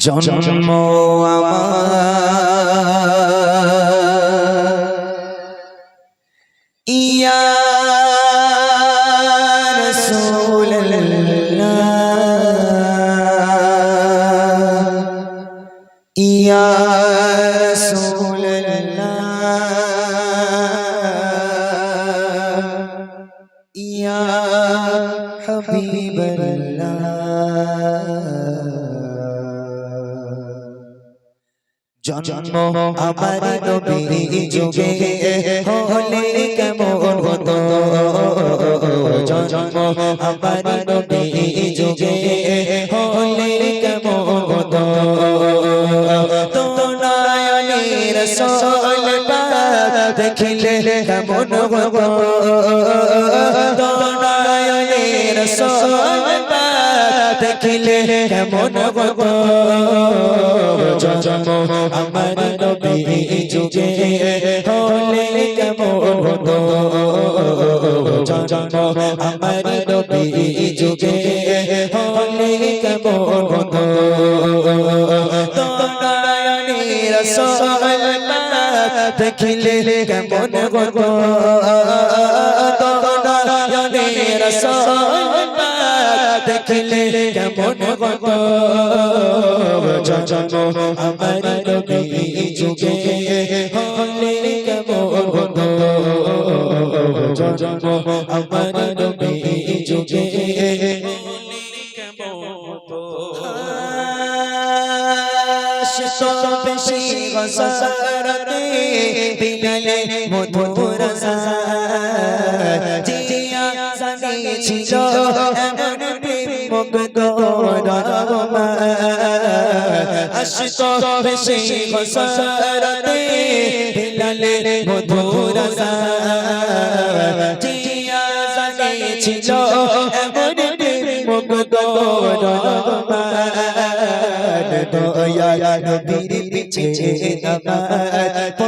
জন্ম আমার। জন্ম আমার নবী যুগে হলে কেমন হতো? জন্ম আমার নবী যুগে হলে কেমন হতো? তো নয়নের দেখিলে কেমন হতো? তো নয়নের সলবা দেখিলে কেমন হতো জন্ম আমার নবী যুগে হলে কেমন হতো জন্ম আমার নবী যুগে হলে কেমন হতো দেখিলে কেমন তোরায়নের সলমা দেখিলে কেমন হতো জন্ম আমার নবী যুগে হলে কেমন হতো জন্ম আমার নবী যুগে হতো বেশি গসারতে বিনালে মধুর জিয়া জানি এমন মুগ্ধ আশিক বেশি গসারতে বিনালে মধুর জিয়া জানি ছিল এমন মুগ্ধ দয়া নবীর পিছে নামাজ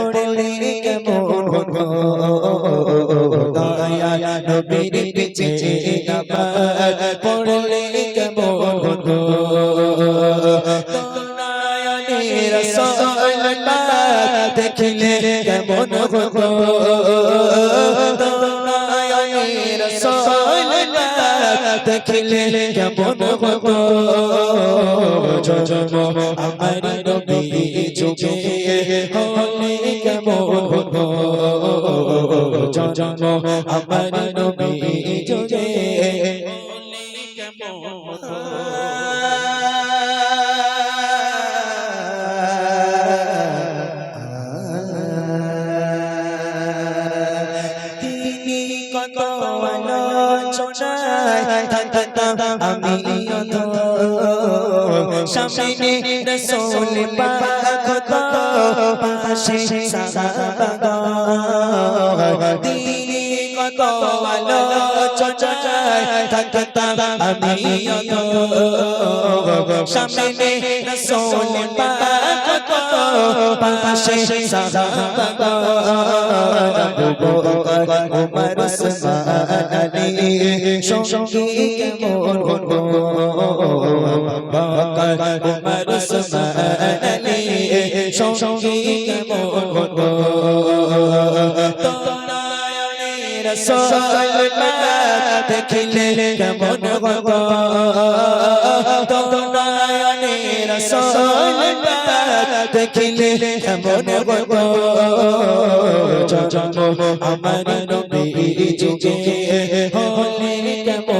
দেখিলে কেমন হতো জন্ম আমার নবী যুগে হলে কেমন হতো জন্ম আমার নবী যুগে হলে কেমন হতো সামনে রসুল পাক তো পাশে সাহাবা তিনি কত আলোচনায় থাকতাম আমি সামনে রসুল পাক তো পাশে সাহাবা উমর আলী হতো উমর উসমান সঙ্গী কেমন হতো তোরায়নের দেখিলে কেমন হতো তোরায়নের দেখিলে কেমন জন্ম আমার নবী যুগে হলে কেমন